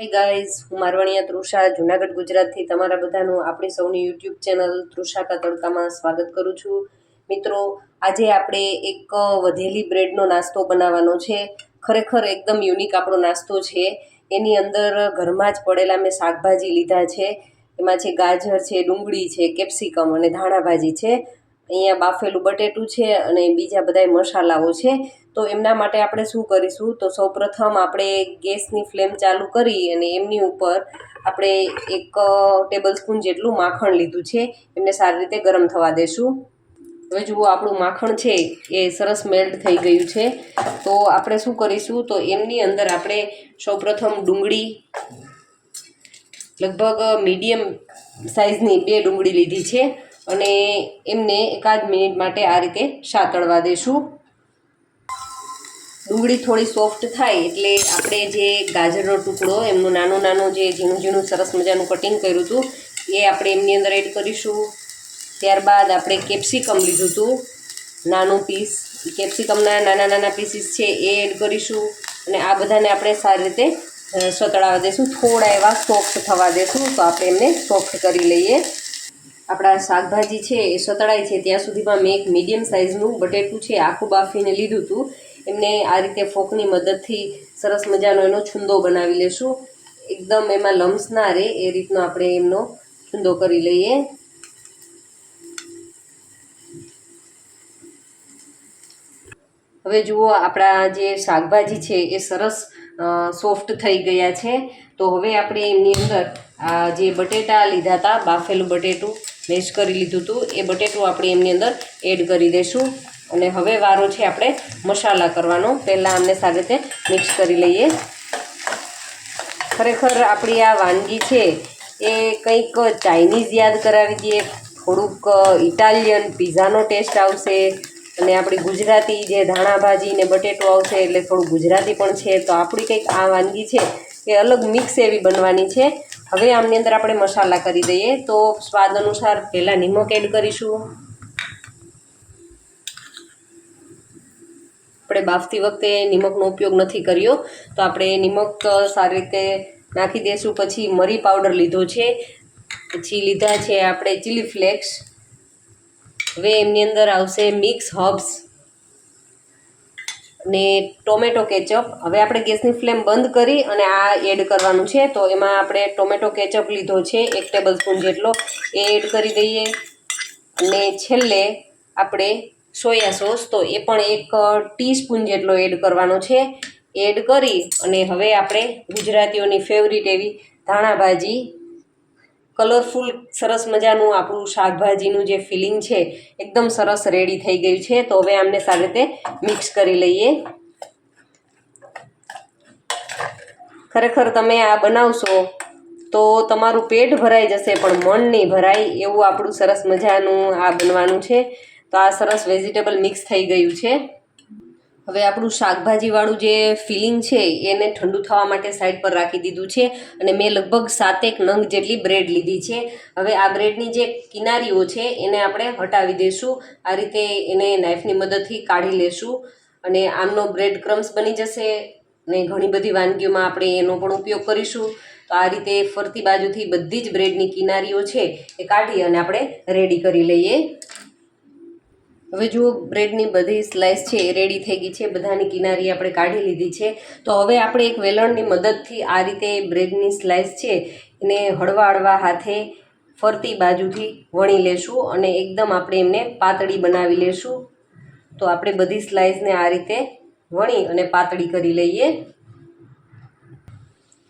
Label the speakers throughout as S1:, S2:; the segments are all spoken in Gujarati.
S1: હે ગાઈઝ હું મારવણિયા તૃષા, જુનાગઢ, ગુજરાતથી તમારા બધાનું આપણી સૌની યુટ્યુબ ચેનલ તૃષા કા તડકામાં સ્વાગત કરું છું. મિત્રો, આજે આપણે એક વધેલી બ્રેડનો નાસ્તો બનાવવાનો છે. ખરેખર એકદમ યુનિક આપણો નાસ્તો છે. એની અંદર ઘરમાં જ પડેલા મેં શાકભાજી લીધા છે. એમાં છે ગાજર છે, ડુંગળી છે, કેપ્સિકમ અને ધાણાભાજી છે. અહીંયા બાફેલું બટેટું છે અને બીજા બધા મસાલાઓ છે. તો એમના માટે આપણે શું કરીશું? તો સૌપ્રથમ આપણે ગેસની ફ્લેમ ચાલુ કરી અને એમની ઉપર આપણે એક ટેબલ સ્પૂન જેટલું માખણ લીધું છે. એમને સારી રીતે ગરમ થવા દેશું. હવે જુઓ આપણું માખણ છે એ સરસ મેલ્ટ થઈ ગયું છે. તો આપણે શું કરીશું? તો એમની અંદર આપણે સૌપ્રથમ ડુંગળી, લગભગ મીડિયમ સાઇઝની બે ડુંગળી લીધી છે. અને એમને એકાદ મિનિટ માટે આ રીતે સાતળવા દઈશું ડુંગળી થોડી સોફ્ટ થાય એટલે આપણે જે ગાજરનો ટુકડો, એમનું નાનું નાનું જે ઝીણું ઝીણું સરસ મજાનું કટિંગ કર્યું હતું, એ આપણે એમની અંદર એડ કરીશું. ત્યારબાદ આપણે કેપ્સિકમ લીધું હતું. નાનું પીસ, કેપ્સિકમના નાના નાના પીસીસ છે એ એડ કરીશું અને આ બધાને આપણે સારી રીતે સતળાવા દઈશું થોડા એવા સોફ્ટ થવા દેશું તો આપણે એમને સોફ્ટ કરી લઈએ. આપણા શાકભાજી છે એ સતળાય છે, ત્યાં સુધીમાં મેં એક મીડિયમ સાઇઝનું બટેટું છે આખું બાફીને લીધું હતું એમને આ રીતે ફોકની મદદથી સરસ મજાનો એનો છુંદો બનાવી લેશું. એકદમ એમાં લમ્સ ના રહે, એ રીતનો આપણે એમનો છુંદો કરી લઈએ. હવે જુઓ આપણા જે શાકભાજી છે એ સરસ સોફ્ટ થઈ ગયા છે. તો હવે આપણે એમની અંદર આ જે બટેટા લીધા હતા, બાફેલું બટેટું, મેશ કરી લીધું હતું, એ બટેટું આપણે એમની અંદર એડ કરી દઈશું. અને હવે વારો છે આપણે મસાલા કરવાનો. પહેલાં અમને સારી રીતે મિક્સ કરી લઈએ. ખરેખર આપણી આ વાનગી છે એ કંઈક ચાઇનીઝ યાદ કરાવી દઈએ. થોડુંક ઇટાલિયન પીઝાનો ટેસ્ટ આવશે. અને આપણી ગુજરાતી જે ધાણાભાજી ને બટેટો આવશે એટલે થોડું ગુજરાતી પણ છે, તો આપણી કંઈક આ વાનગી છે એ અલગ મિક્સ એવી બનવાની છે. હવે આમની અંદર આપણે મસાલા કરી દઈએ, તો સ્વાદ અનુસાર પહેલાં નિમક એડ કરીશું. આપણે બાફતી વખતે નિમકનો ઉપયોગ નથી કર્યો, તો આપણે નિમક સારી રીતે નાખી દઈશું પછી મરી પાવડર લીધો છે. પછી લીધા છે આપણે ચીલી ફ્લેક્સ. હવે એમની અંદર આવશે મિક્સ હર્બ્સ ને ટોમેટો કેચઅપ. હવે આપણે ગેસની ફ્લેમ બંધ કરી અને આ એડ કરવાનું છે. તો એમાં આપણે ટોમેટો કેચઅપ લીધો છે, એક ટેબલ સ્પૂન જેટલો. એ એડ કરી દઈએ. અને છેલ્લે આપણે સોયા સોસ, તો એ પણ એક ટીસ્પૂન જેટલો એડ કરવાનો છે. એડ કરી અને હવે આપણે ગુજરાતીઓની ફેવરિટ એવી ધાણાભાજી કલરફુલ સરસ મજાનું આપણું શાકભાજીનું જે ફિલિંગ છે, એકદમ સરસ રેડી થઈ ગયું છે. તો હવે આમને સારી રીતે મિક્સ કરી લઈએ. ખરેખર તમે આ બનાવશો તો તમારું પેટ ભરાઈ જશે, પણ મન નહીં ભરાય એવું આપણું સરસ મજાનું આ બનવાનું છે. તો આ સરસ વેજીટેબલ મિક્સ થઈ ગયું છે. હવે આપણું શાકભાજીવાળું જે ફિલિંગ છે, એને ઠંડુ થવા માટે સાઈડ પર રાખી દીધું છે અને મેં લગભગ સાતેક નંગ જેટલી બ્રેડ લીધી છે. હવે આ બ્રેડની જે કિનારીઓ છે, એને આપણે હટાવી દઈશું. આ રીતે એને નાઈફની મદદથી કાઢી લેશું અને આમનો બ્રેડ ક્રમ્સ બની જશે ને ઘણી બધી વાનગીઓમાં આપણે એનો પણ ઉપયોગ કરીશું. તો આ રીતે ફરતી બાજુથી બધી જ બ્રેડની કિનારીઓ છે, એ કાઢી અને આપણે રેડી કરી લઈએ. હવે જુઓ, બ્રેડની બધી સ્લાઇસ છે એ રેડી થઈ ગઈ છે. બધાની કિનારી આપણે કાઢી લીધી છે. તો હવે આપણે એક વેલણની મદદથી આ રીતે બ્રેડની સ્લાઇસ છે એને હળવા હળવા હાથે ફરતી બાજુથી વણી લેશું અને એકદમ આપણે એમને પાતળી બનાવી લેશું. તો આપણે બધી સ્લાઇસને આ રીતે વણી અને પાતળી કરી લઈએ.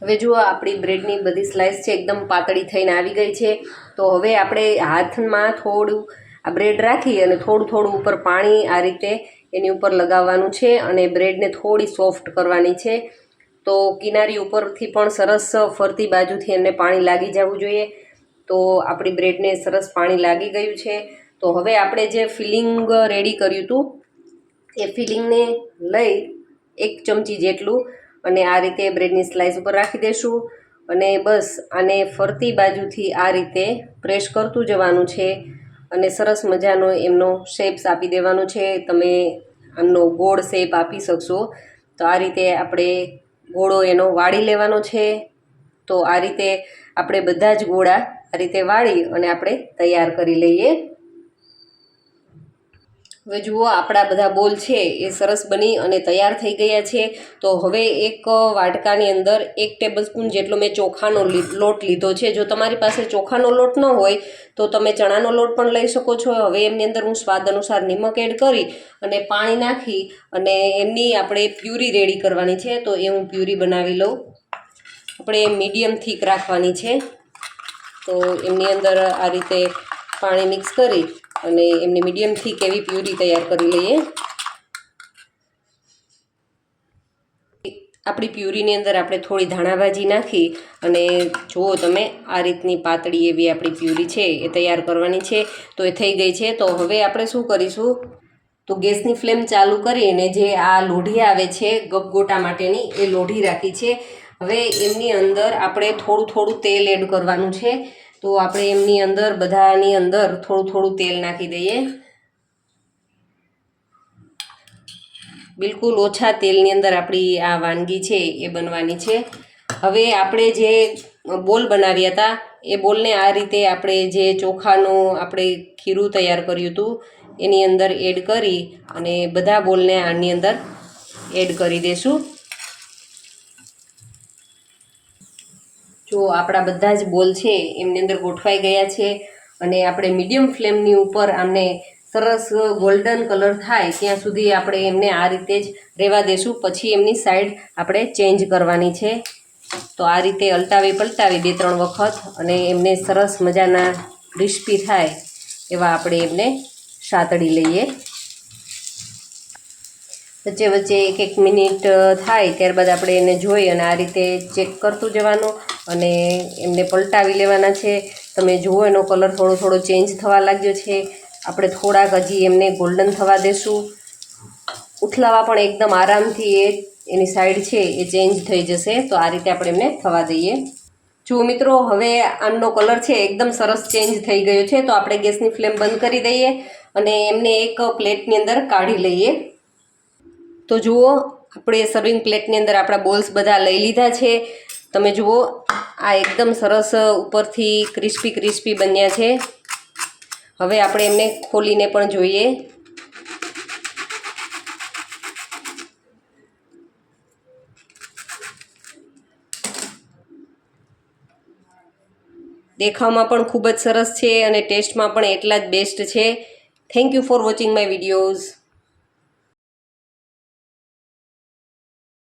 S1: હવે જુઓ, આપણી બ્રેડની બધી સ્લાઇસ છે, એકદમ પાતળી થઈને આવી ગઈ છે. તો હવે આપણે હાથમાં થોડું આ બ્રેડ રાખી અને થોડું થોડું ઉપર પાણી આ રીતે એની ઉપર લગાવવાનું છે અને બ્રેડને થોડી સોફ્ટ કરવાની છે. તો કિનારી ઉપરથી પણ સરસ ફરતી બાજુથી એને પાણી લાગી જવું જોઈએ. તો આપણી બ્રેડને સરસ પાણી લાગી ગયું છે. તો હવે આપણે જે ફિલિંગ રેડી કર્યું હતું, એ ફિલિંગને લઈ એક ચમચી જેટલું અને આ રીતે બ્રેડની સ્લાઇસ ઉપર રાખી દઈશું અને બસ આને ફરતી બાજુથી આ રીતે પ્રેસ કરતું જવાનું છે. અને સરસ મજાનો એમનો શેપ્સ આપી દેવાનો છે. તમે આમનો ગોળ શેપ આપી શકશો. તો આ રીતે આપણે ગોળો એનો વાળી લેવાનો છે. તો આ રીતે આપણે બધા જ ગોળા આ રીતે વાળી અને આપણે તૈયાર કરી લઈએ. હવે જુઓ, આપણા બધા બોલ છે એ સરસ બની અને તૈયાર થઈ ગયા છે. તો હવે એક વાટકાની અંદર એક ટેબલસ્પૂન જેટલો મેં ચોખાનો લોટ લીધો છે. જો તમારી પાસે ચોખાનો લોટ ન હોય, તો તમે ચણાનો લોટ પણ લઈ શકો છો. હવે એમની અંદર હું સ્વાદ અનુસાર નિમક એડ કરી અને પાણી નાખી અને એમની આપણે પ્યુરી રેડી કરવાની છે. તો એ હું પ્યુરી બનાવી લઉં. આપણે મીડિયમ થીક રાખવાની છે. તો એમની અંદર આ રીતે પાણી મિક્સ કરી અને એમની મીડિયમ થીક એવી પ્યુરી તૈયાર કરી લઈએ. આપણી પ્યુરીની અંદર આપણે થોડી ધાણાભાજી નાખી અને જુઓ તમે આ રીતની પાતળી એવી આપણી પ્યુરી છે એ તૈયાર કરવાની છે, તો એ થઈ ગઈ છે. તો હવે આપણે શું કરીશું? તો ગેસની ફ્લેમ ચાલુ કરીને જે આ લોઢી આવે છે ગપગોટા માટેની, એ લોઢી રાખી છે. હવે એમની અંદર આપણે થોડું થોડું તેલ એડ કરવાનું છે. તો આપણે એમની અંદર, બધાની અંદર થોડું થોડું તેલ નાખી દઈએ. બિલકુલ ઓછા તેલની અંદર આપણી આ વાનગી છે, એ બનવાની છે. હવે આપણે જે બોલ બનાવ્યા હતા, એ બોલને આ રીતે આપણે જે ચોખાનું આપણે ખીરું તૈયાર કર્યું હતું, એની અંદર એડ કરી અને બધા બોલને આની અંદર એડ કરી દઈશું જો આપણા બધા જ બોલ છે, એમની અંદર ગોઠવાઈ ગયા છે અને આપણે મીડિયમ ફ્લેમની ઉપર આમને સરસ ગોલ્ડન કલર થાય ત્યાં સુધી આપણે એમને આ રીતે જ રહેવા દેશું. પછી એમની સાઈડ આપણે ચેન્જ કરવાની છે. તો આ રીતે અલટાવી પલટાવી બે ત્રણ વખત અને એમને સરસ મજાના ક્રિસ્પી થાય એવા આપણે એમને સાતડી લઈએ. વચ્ચે વચ્ચે એક એક મિનિટ થાય ત્યારબાદ આપણે એને જોઈ અને આ રીતે ચેક કરતું જવાનું. અને એમને પલટાવી લેવાના છે. તમે જુઓ એનો કલર થોડો થોડો ચેન્જ થવા લાગ્યો છે. આપણે થોડાક હજી એમને ગોલ્ડન થવા દેશું. ઉથલાવા પણ એકદમ આરામથી એ એની સાઈડ છે એ ચેન્જ થઈ જશે. તો આ રીતે આપણે એમને થવા દઈએ. જો મિત્રો, હવે આમનો કલર છે એકદમ સરસ ચેન્જ થઈ ગયો છે. તો આપણે ગેસની ફ્લેમ બંધ કરી દઈએ અને એમને એક પ્લેટની અંદર કાઢી લઈએ. તો જુઓ, આપણે સર્વિંગ પ્લેટની અંદર આપણા બોલ્સ બધા લઈ લીધા છે. તમે જુઓ, આ એકદમ સરસ ઉપરથી ક્રિસ્પી ક્રિસ્પી બન્યા છે. હવે આપણે એમને ખોલીને પણ જોઈએ. દેખાવમાં પણ ખૂબ જ સરસ છે અને ટેસ્ટમાં પણ એટલા જ બેસ્ટ છે. Thank you for watching my videos